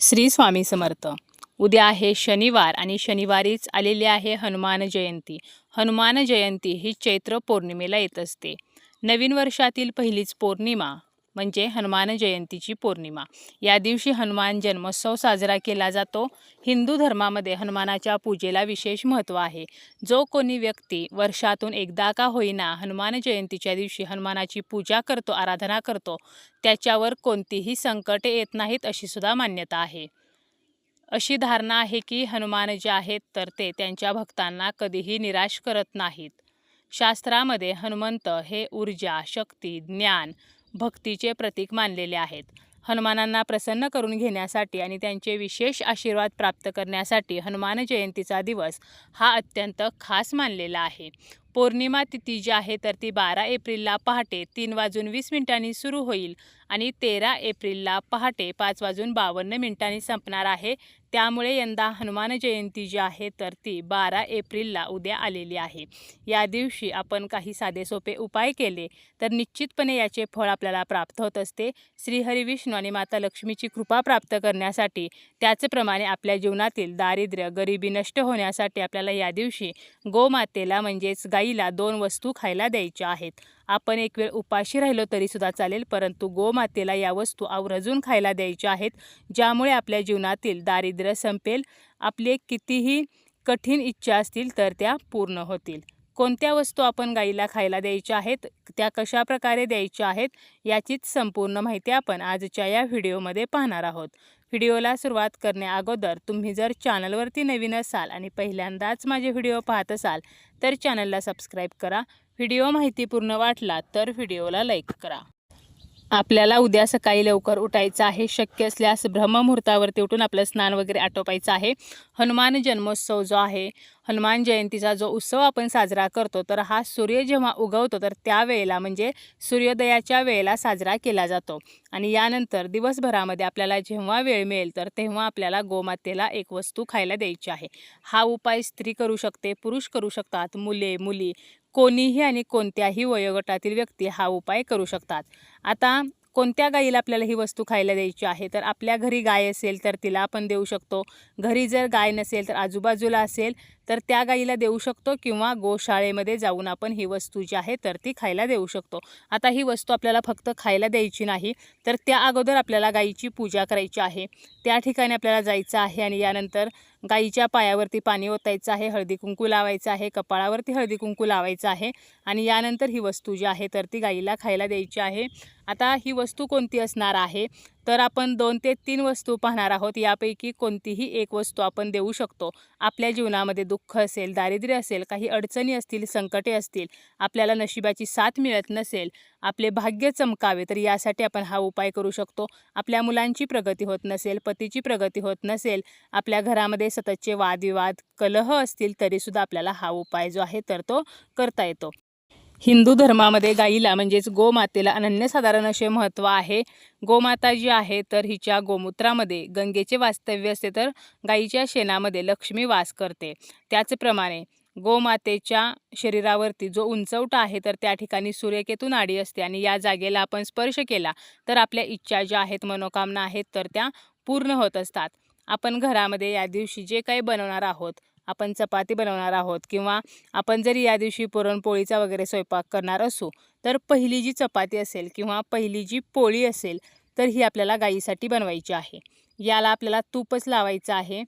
श्री स्वामी समर्थ. उद्या आहे शनिवार आणि शनिवारीच आलेली आहे हनुमान जयंती. हनुमान जयंती ही चैत्र पौर्णिमेला येत असते. नवीन वर्षातील पहिलीच पौर्णिमा. म्हणजे हनुमान जयंतीची पौर्णिमा. या दिवशी हनुमान जन्मोत्सव साजरा केला जातो. हिंदू धर्मामध्ये हनुमानाच्या पूजेला विशेष महत्त्व आहे. जो कोणी व्यक्ती वर्षातून एकदा का होईना हनुमान जयंतीच्या दिवशी हनुमानाची पूजा करतो आराधना करतो त्याच्यावर कोणतीही संकटे येत नाहीत अशी सुद्धा मान्यता आहे. अशी धारणा आहे की हनुमान जे आहेत तर ते त्यांच्या भक्तांना कधीही निराश करत नाहीत. शास्त्रामध्ये हनुमंत हे ऊर्जा शक्ती ज्ञान भक्तीचे प्रतीक मानलेले आहेत. हनुमानांना प्रसन्न करून घेण्यासाठी आणि त्यांचे विशेष आशीर्वाद प्राप्त करण्यासाठी हनुमान जयंतीचा दिवस हा अत्यंत खास मानलेला आहे. पौर्णिमा तिथी जी आहे तर ती बारा एप्रिलला पहाटे तीन वाजून वीस मिनिटांनी सुरू होईल आणि तेरा एप्रिलला पहाटे पाच वाजून बावन्न मिनिटांनी संपणार आहे. त्यामुळे यंदा हनुमान जयंती जी आहे तर ती बारा एप्रिलला उद्या आलेली आहे. या दिवशी आपण काही साधे सोपे उपाय केले तर निश्चितपणे याचे फळ आपल्याला प्राप्त होत असते. श्रीहरी विष्णू आणि माता लक्ष्मीची कृपा प्राप्त करण्यासाठी त्याचप्रमाणे आपल्या जीवनातील दारिद्र्य गरिबी नष्ट होण्यासाठी आपल्याला या दिवशी गोमातेला म्हणजेच गाईला दोन वस्तू खायला द्यायच्या आहेत. आपण एक वेळ उपाशी राहिलो तरीसुद्धा चालेल परंतु गोमातेला या वस्तू आवर्जून खायला द्यायच्या आहेत ज्यामुळे आपल्या जीवनातील दारिद्र्य संपेल. आपले कितीही कठीण इच्छा असतील तर त्या पूर्ण होतील. कोणत्या वस्तू आपण गाईला खायला द्यायच्या आहेत त्या कशा प्रकारे द्यायच्या आहेत याचीच संपूर्ण माहिती आपण आजच्या या व्हिडिओमध्ये पाहणार आहोत. व्हिडिओला सुरुवात करण्याअगोदर तुम्ही जर चॅनलवरती नवीन असाल आणि पहिल्यांदाच माझे व्हिडिओ पाहत असाल तर चॅनलला सबस्क्राईब करा. व्हिडिओ माहितीपूर्ण वाटला तर व्हिडिओला लाईक करा. आपल्याला उद्या सकाळी लवकर उठायचं आहे. शक्य असल्यास ब्रह्ममुहूर्तावरती उठून आपलं स्नान वगैरे आटोपायचं आहे. हनुमान जन्मोत्सव जो आहे हनुमान जयंतीचा जो उत्सव आपण साजरा करतो तर हा सूर्य जेव्हा उगवतो तर त्यावेळेला म्हणजे सूर्योदयाच्या वेळेला साजरा केला जातो. आणि यानंतर दिवसभरामध्ये आपल्याला जेव्हा वेळ मिळेल तर तेव्हा आपल्याला गोमातेला एक वस्तू खायला द्यायची आहे. हा उपाय स्त्री करू शकते पुरुष करू शकतात. मुले मुली कोणीही आणि कोणत्याही वयोगटातील व्यक्ती हा उपाय करू शकतात. आता कोणत्या गाईला आपल्याला ही वस्तू खायला द्यायची आहे? तर आपल्या घरी गाय असेल तर तिला आपण देऊ शकतो. घरी जर गाय नसेल तर आजूबाजूला असेल तर त्या गाईला देऊ शकतो किंवा गोशाळेमध्ये जाऊन आपण ही वस्तू जी आहे तर ती खायला देऊ शकतो. आता ही वस्तू आपल्याला फक्त खायला द्यायची नाही तर त्या अगोदर आपल्याला गाईची पूजा करायची आहे. त्या ठिकाणी आपल्याला जायचं आहे आणि यानंतर गाईच्या पायावरती पाणी ओतायचं आहे हळदी कुंकू लावायचं आहे कपाळावरती हळदी कुंकू लावायचं आहे आणि यानंतर ही वस्तू जी आहे तर ती गाईला खायला द्यायची आहे. आता ही वस्तू कोणती असणार आहे? तर आपण दोन ते तीन वस्तू पाहणार आहोत. यापैकी कोणतीही एक वस्तू आपण देऊ शकतो. आपल्या जीवनामध्ये दुःख असेल दारिद्र्य असेल काही अडचणी असतील संकटे असतील आपल्याला नशिबाची साथ मिळत नसेल आपले भाग्य चमकावे तर यासाठी आपण हा उपाय करू शकतो. आपल्या मुलांची प्रगती होत नसेल पतीची प्रगती होत नसेल आपल्या घरामध्ये सततचे वादविवाद कलह असतील तरीसुद्धा आपल्याला हा उपाय जो आहे तर तो करता येतो. हिंदू धर्मामध्ये गाईला म्हणजेच गोमातेला अनन्यसाधारण असे महत्त्व आहे. गोमाता जी आहे तर हिच्या गोमूत्रामध्ये गंगेचे वास्तव्य असते तर गाईच्या शेणामध्ये लक्ष्मी वास करते. त्याचप्रमाणे गोमातेच्या शरीरावरती जो उंचवटा आहे तर त्या ठिकाणी सूर्यकेतू नाडी असते आणि या जागेला आपण स्पर्श केला तर आपल्या इच्छा ज्या आहेत मनोकामना आहेत तर त्या पूर्ण होत असतात. आपण घरामध्ये या दिवशी जे काही बनवणार आहोत आपण चपाती बनवणार आहोत किंवा आपण जरी या दिवशी पुरणपोळीचा वगैरे स्वयंपाक करणार असू तर पहिली जी चपाती असेल किंवा पहिली जी पोळी असेल तर ही आपल्याला गाईसाठी बनवायची आहे. याला आपल्याला तूपच लावायचं आहे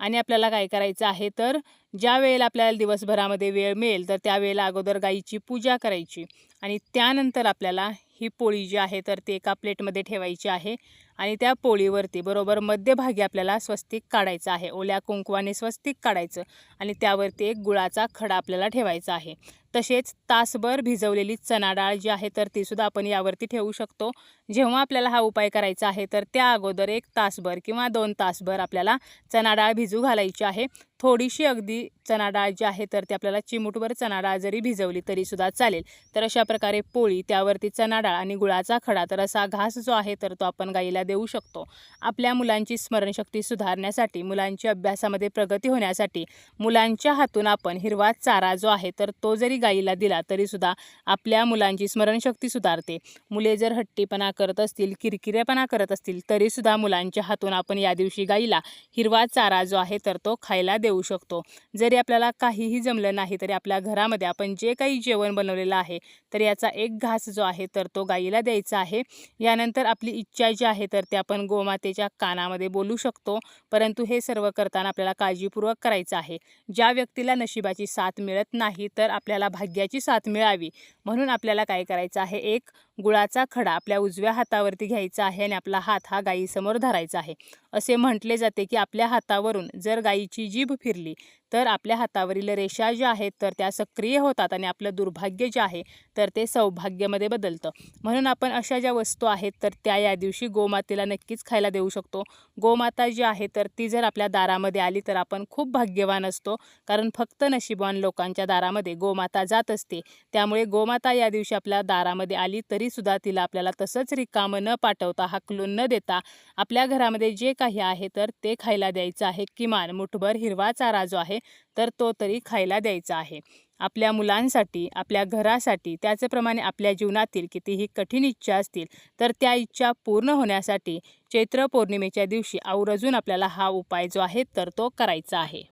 आणि आपल्याला काय करायचं आहे तर ज्या वेळेला आपल्याला दिवसभरामध्ये वेळ मिळेल तर त्यावेळेला अगोदर गाईची पूजा करायची आणि त्यानंतर आपल्याला ही पोळी जी आहे तर ती एका प्लेटमध्ये ठेवायची आहे आणि त्या पोळीवरती बरोबर मध्यभागी आपल्याला स्वस्तिक काढायचं आहे. ओल्या कुंकवाने स्वस्तिक काढायचं आणि त्यावरती एक गुळाचा खडा आपल्याला ठेवायचा आहे. तसेच तासभर भिजवलेली चणा डाळ जी आहे तर तीसुद्धा आपण यावरती ठेवू शकतो. जेव्हा आपल्याला हा उपाय करायचा आहे तर त्या अगोदर एक तासभर किंवा दोन तासभर आपल्याला चणा डाळ भिजू घालायची आहे. थोडीशी अगदी चणा डाळ जी आहे तर ती आपल्याला चिमूटभर चणा डाळ जरी भिजवली तरीसुद्धा चालेल. तर अशा प्रकारे पोळी त्यावरती चणा डाळ आणि गुळाचा खडा तर असा घास जो आहे तर तो आपण गाईला खायला देऊ शकतो. आपल्या मुलांची स्मरणशक्ती सुधारण्यासाठी मुलांची अभ्यासामध्ये प्रगती होण्यासाठी मुलांच्या हातून आपण हिरवा चारा जो आहे तर तो जरी गाईला दिला तरीसुद्धा आपल्या मुलांची स्मरणशक्ती सुधारते. मुले जर हट्टीपणा करत असतील किरकिरेपणा करत असतील तरीसुद्धा मुलांच्या हातून आपण या दिवशी गाईला हिरवा चारा जो आहे तर तो खायला देऊ शकतो. जरी आपल्याला काहीही जमलं नाही तरी आपल्या घरामध्ये आपण जे काही जेवण बनवलेलं आहे तर याचा एक घास जो आहे तर तो गाईला द्यायचा आहे. यानंतर आपली इच्छा जी आहे तर ते आपण गोमातेच्या कानामध्ये बोलू शकतो. परंतु हे सर्व करताना आपल्याला काळजीपूर्वक करायचं आहे. ज्या व्यक्तीला नशिबाची साथ मिळत नाही तर आपल्याला भाग्याची साथ मिळावी. म्हणून आपल्याला काय करायचं आहे? एक गुळाचा खडा आपल्या उजव्या हातावरती घ्यायचा आहे आणि आपला हात हा गायीसमोर धरायचा आहे. असे म्हटले जाते की आपल्या हातावरून जर गायीची जीभ फिरली तर आपल्या हातावरील रेषा ज्या आहेत तर त्या सक्रिय होतात आणि आपलं दुर्भाग्य जे आहे तर ते सौभाग्यामध्ये बदलतं. म्हणून आपण अशा ज्या वस्तू आहेत तर त्या या दिवशी गोमातेला नक्कीच खायला देऊ शकतो. गोमाता जी आहे तर ती जर आपल्या दारामध्ये आली तर आपण खूप भाग्यवान असतो. कारण फक्त नशिबवान लोकांच्या दारामध्ये गोमाता जात असते. त्यामुळे गोमाता या दिवशी आपल्या दारामध्ये आली सुद्धा तिला आपल्याला तसंच रिकामं न पाठवता हाकलून न देता आपल्या घरामध्ये जे काही आहे तर ते खायला द्यायचं आहे. किमान मुठभर हिरवा चारा जो आहे तर तो तरी खायला द्यायचा आहे. आपल्या मुलांसाठी आपल्या घरासाठी त्याचप्रमाणे आपल्या जीवनातील कितीही कठीण इच्छा असतील तर त्या इच्छा पूर्ण होण्यासाठी चैत्र पौर्णिमेच्या दिवशी आवर्जून आपल्याला हा उपाय जो आहे तर तो करायचा आहे.